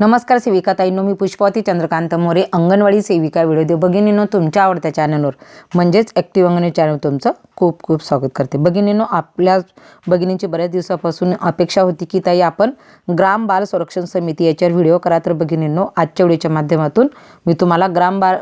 नमस्कार सेविका ताईंनो मी पुष्पावती चंद्रकांत मोरे अंगणवाडी सेविका व्हिडिओ भगिनीनो तुमच्या आवडत्या चॅनलवर म्हणजेच ॲक्टिव्ह अंगणवाडी चॅनल तुमचं खूप खूप स्वागत करते. भगिनीनो आपल्या भगिनींची बऱ्याच दिवसापासून अपेक्षा होती की ताई आपण ग्राम बाल संरक्षण समिती याच्यावर व्हिडिओ करा. तर भगिनींनो आजच्या व्हिडिओच्या माध्यमातून मी तुम्हाला ग्राम बाल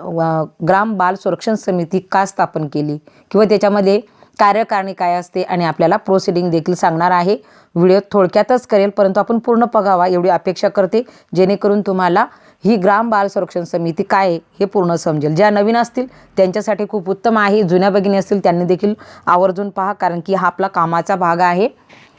ग्राम बाल संरक्षण समिती का स्थापन केली? किंवा त्याच्यामध्ये कार्यकारणी काय असते आणि आपल्याला प्रोसिडिंग देखील सांगणार आहे. व्हिडिओ थोडक्यातच करेल परंतु आपण पूर्ण बघावा एवढी अपेक्षा करते जेणेकरून तुम्हाला ही ग्राम बाल संरक्षण समिती काय आहे हे पूर्ण समजेल. ज्या नवीन असतील त्यांच्यासाठी खूप उत्तम आहे. जुन्या भगिनी असतील त्यांनी देखील आवर्जून पहा कारण की हा आपला कामाचा भाग आहे.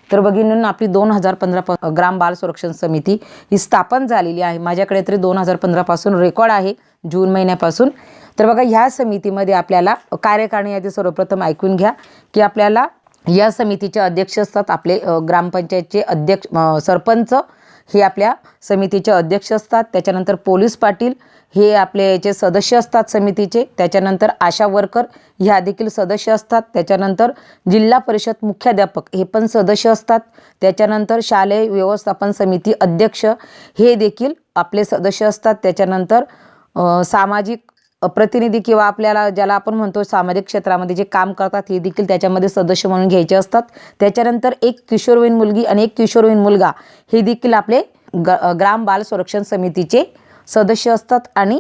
तर भगिनींनो आपली दोन हजार पंधरा प ग्राम बाल संरक्षण समिती ही स्थापन झालेली आहे. माझ्याकडे तरी दोन हजार पंधरापासून रेकॉर्ड आहे. जून महिन्यापासून तर बघा ह्या समितीमध्ये आपल्याला कार्यकारिणी यादी सर्वप्रथम ऐकून घ्या की आपल्याला या समितीचे अध्यक्ष असतात आपले ग्रामपंचायतचे अध्यक्ष सरपंच हे आपल्या समितीचे अध्यक्ष असतात. त्याच्यानंतर पोलीस पाटील हे आपले याचे सदस्य असतात समितीचे. त्याच्यानंतर आशा वर्कर ह्या देखील सदस्य असतात. त्याच्यानंतर जिल्हा परिषद मुख्याध्यापक हे पण सदस्य असतात. त्याच्यानंतर शालेय व्यवस्थापन समिती अध्यक्ष हे देखील आपले सदस्य असतात. त्याच्यानंतर सामाजिक प्रतिनिधी किंवा आपल्याला ज्याला आपण म्हणतो सामाजिक क्षेत्रामध्ये जे काम करतात हे देखील त्याच्यामध्ये सदस्य म्हणून घ्यायचे असतात. त्याच्यानंतर एक किशोरवयीन मुलगी आणि एक किशोरवयीन मुलगा हे देखील आपले ग ग्राम बाल संरक्षण समितीचे सदस्य असतात आणि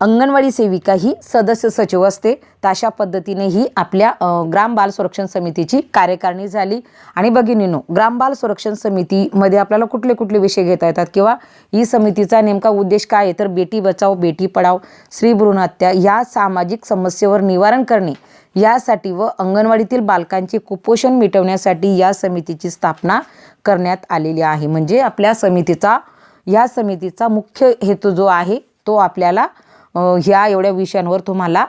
अंगणवाडी सेविका ही सदस्य सचिव असते. तर अशा पद्धतीने ही आपल्या ग्राम बाल संरक्षण समितीची कार्यकारिणी झाली. आणि भगिनीनो ग्राम बाल संरक्षण समितीमध्ये आपल्याला कुठले कुठले विषय घेता येतात? किंवा ही समितीचा नेमका उद्देश काय आहे? तर बेटी बचाव बेटी पढाव स्त्री भ्रूण हत्या या सामाजिक समस्येवर निवारण करणे. यासाठी व अंगणवाडीतील बालकांचे कुपोषण मिटवण्यासाठी या समितीची स्थापना करण्यात आलेली आहे. म्हणजे आपल्या समितीचा या समितीचा मुख्य हेतू जो आहे तो आपल्याला ह्या एवढ्या विषयांवर तुम्हाला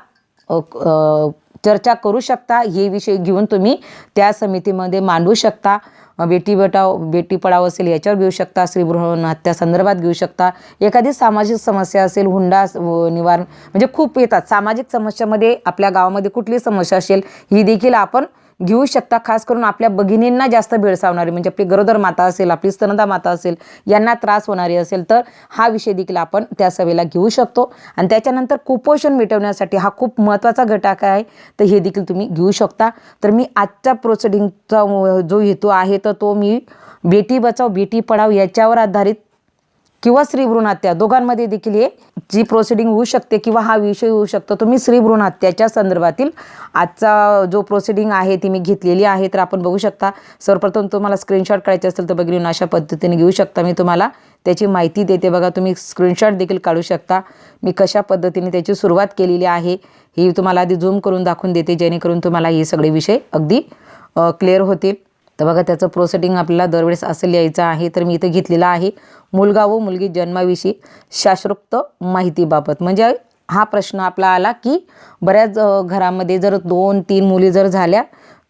चर्चा करू शकता. हे विषय घेऊन तुम्ही त्या समितीमध्ये मांडू शकता. बेटी बचाव बेटी पडाव असेल याच्यावर घेऊ शकता. स्त्रीभ्रूण हत्या संदर्भात घेऊ शकता. एखादी सामाजिक समस्या असेल हुंडा व निवारण म्हणजे खूप येतात. सामाजिक समस्यामध्ये आपल्या गावामध्ये कुठली समस्या असेल ही देखील आपण घेऊ शकता खास करून आपल्या भगिनींना जास्त भेडसावणारी म्हणजे आपली गरोदर माता असेल आपली स्तनदा माता असेल यांना त्रास होणारी असेल तर हा विषय देखील आपण त्या सभेला घेऊ शकतो. आणि त्याच्यानंतर कुपोषण मिटवण्यासाठी हा खूप महत्त्वाचा घटक आहे तर हे देखील तुम्ही घेऊ शकता. तर मी आजच्या प्रोसिडिंगचा जो हेतू आहे तर तो मी बेटी बचाव बेटी पढाव याच्यावर आधारित किंवा स्त्री हत्या दोघांमध्ये देखील हे जी प्रोसिडिंग होऊ शकते किंवा हा विषय होऊ शकतो तो मी स्त्री हत्याच्या संदर्भातील आजचा जो प्रोसिडिंग आहे ती मी घेतलेली आहे. तर आपण बघू शकता सर्वप्रथम तुम्हाला स्क्रीनशॉट काढायचे असेल तर बघून अशा पद्धतीने घेऊ शकता मी तुम्हाला. त्याची माहिती देते बघा तुम्ही स्क्रीनशॉट देखील काढू शकता. मी कशा पद्धतीने त्याची सुरुवात केलेली आहे ही तुम्हाला आधी झूम करून दाखवून देते जेणेकरून तुम्हाला हे सगळे विषय अगदी क्लिअर होतील. तर बघा त्याचं प्रोसेडिंग आपल्याला दरवेळेस असं लिहायचं आहे तर मी इथं घेतलेलं आहे. मुलगा व मुलगी जन्माविषयी शास्त्रोक्त माहितीबाबत. म्हणजे हा प्रश्न आपला आला की बऱ्याच घरामध्ये जर दोन तीन मुली जर झाल्या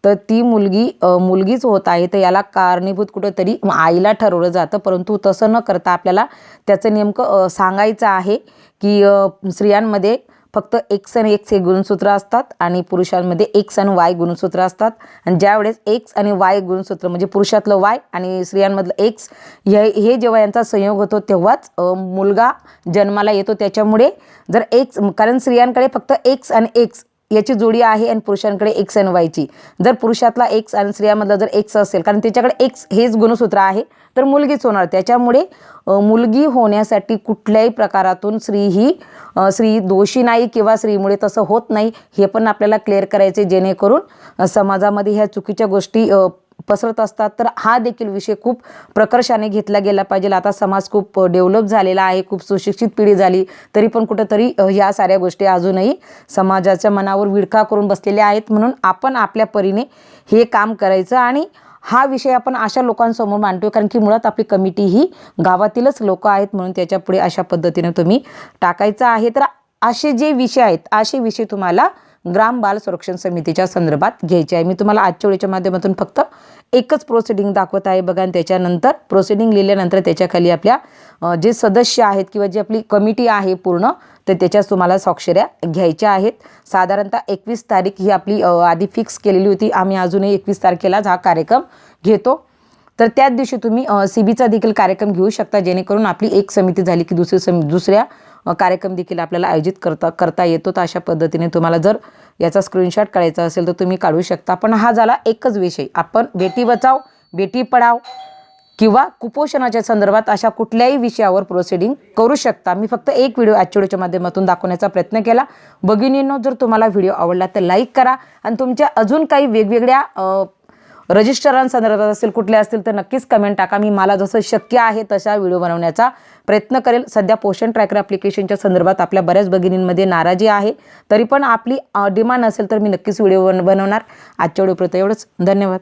तर ती मुलगी मुलगीच होत आहे तर याला कारणीभूत कुठंतरी आईला ठरवलं जातं. परंतु तसं न करता आपल्याला त्याचं नेमकं सांगायचं आहे की स्त्रियांमध्ये फक्त एक्स आणि एक्स हे गुणसूत्र असतात आणि पुरुषांमध्ये एक्स आणि वाय गुणसूत्र असतात. आणि ज्यावेळेस एक्स आणि वाय गुणसूत्र म्हणजे पुरुषातलं वाय आणि स्त्रियांमधलं एक्स हे हे जेव्हा यांचा संयोग होतो तेव्हाच मुलगा जन्माला येतो. त्याच्यामुळे जर एक्स कारण स्त्रियांकडे फक्त एक्स आणि एक्स याची जोडी आहे आणि पुरुषांकडे एक्स आणि वायची जर पुरुषातला एक्स आणि स्त्रियामधला जर एक्स असेल कारण त्याच्याकडे एक्स हेच गुणसूत्र आहे तर मुलगीच होणार. त्याच्यामुळे मुलगी होण्यासाठी कुठल्याही प्रकारातून स्त्री ही स्त्री दोषी नाही किंवा स्त्रीमुळे तसं होत नाही हे पण आपल्याला क्लिअर करायचे जेणेकरून समाजामध्ये ह्या चुकीच्या गोष्टी पसरत असतात तर हा देखील विषय खूप प्रकर्षाने घेतला गेला पाहिजे. आता समाज खूप डेव्हलप झालेला आहे खूप सुशिक्षित पिढी झाली तरी पण कुठंतरी ह्या साऱ्या गोष्टी अजूनही समाजाच्या मनावर विडखा करून बसलेल्या आहेत. म्हणून आपण आपल्या परीने हे काम करायचं आणि हा विषय आपण अशा लोकांसमोर मांडतोय कारण की मुळात आपली कमिटी ही गावातीलच लोक आहेत म्हणून त्याच्यापुढे अशा पद्धतीने तुम्ही टाकायचं आहे. तर असे जे विषय आहेत असे विषय तुम्हाला ग्राम बाल संरक्षण समितीच्या संदर्भात घ्यायची आहे. मी तुम्हाला आजच्या वेळेच्या माध्यमातून फक्त एकच प्रोसिडिंग दाखवत आहे बघा. आणि त्याच्यानंतर प्रोसिडिंग लिहिल्यानंतर त्याच्याखाली आपल्या जे सदस्य आहेत किंवा जी आपली कमिटी आहे पूर्ण तर त्याच्याच तुम्हाला स्वाक्षऱ्या घ्यायच्या आहेत. साधारणतः एकवीस तारीख ही आपली आधी फिक्स केलेली होती. आम्ही अजूनही एकवीस तारखेलाच हा कार्यक्रम घेतो. तर त्याच दिवशी तुम्ही सी बीचा देखील कार्यक्रम घेऊ शकता जेणेकरून आपली एक समिती झाली की दुसरी समिती दुसऱ्या कार्यक्रम देखील आपल्याला आयोजित करता करता येतो. तर अशा पद्धतीने तुम्हाला जर याचा स्क्रीनशॉट काढायचा असेल तर तुम्ही काढू शकता. पण हा झाला एकच विषय. आपण बेटी बचाव बेटी पढाव किंवा कुपोषणाच्या संदर्भात अशा कुठल्याही विषयावर प्रोसिडिंग करू शकता. मी फक्त एक व्हिडिओ आजच्या व्हिडिओच्या माध्यमातून दाखवण्याचा प्रयत्न केला. भगिनींनो जर तुम्हाला व्हिडिओ आवडला तर लाईक करा. आणि तुमच्या अजून काही वेगवेगळ्या रजिस्टरांसंदर्भात असेल कुठले असतील तर नक्कीच कमेंट टाका. मी मला जसं शक्य आहे तशा व्हिडिओ बनवण्याचा प्रयत्न करेल. सध्या पोषण ट्रॅकर ॲप्लिकेशनच्या संदर्भात आपल्या बऱ्याच भगिनींमध्ये नाराजी आहे. तरी पण आपली डिमांड असेल तर मी नक्कीच व्हिडिओ बन बनवणार. आजच्या व्हिडिओपर्यंत एवढंच. धन्यवाद.